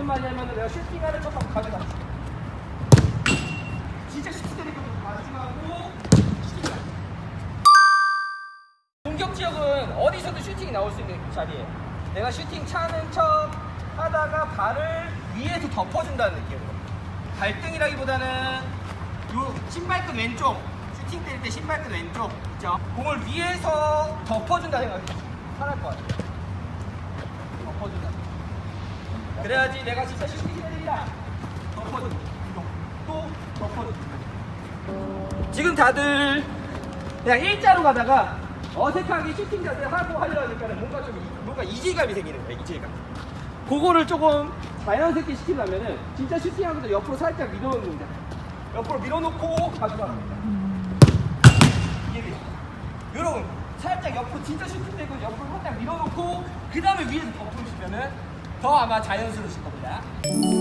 무슨 말이냐면 내가 슈팅하는 척 한번 가져가. 진짜 슈팅 마지막으로 슈팅을 해. 공격 지역은 어디서도 슈팅이 나올 수 있는 자리에 내가 슈팅 차는 척 하다가 발을 위에서 덮어준다는 느낌으로. 발등이라기보다는 요 신발끈 왼쪽 슈팅 때릴 때 신발끈 왼쪽 있죠 공을 위에서 덮어준다 생각해 편할 것 같아 덮어준다 그래야지 내가 진짜 슈팅 때린다 덮어준다 또 덮어준다 지금 다들 그냥 일자로 가다가 어색하게 슈팅 자세 하고 하려니까 뭔가 좀 이- 뭔가 이질감이 생기는 거야 이질감. 그거를 조금 자연스럽게 시키려면은 진짜 슈팅하면서 옆으로 살짝 밀어놓는 동작 옆으로 밀어놓고 가져가는 이게 여러분 살짝 옆으로 진짜 슈팅 되고 옆으로 살짝 밀어놓고 그 다음에 위에서 덮어주시면은 더 아마 자연스러우실 겁니다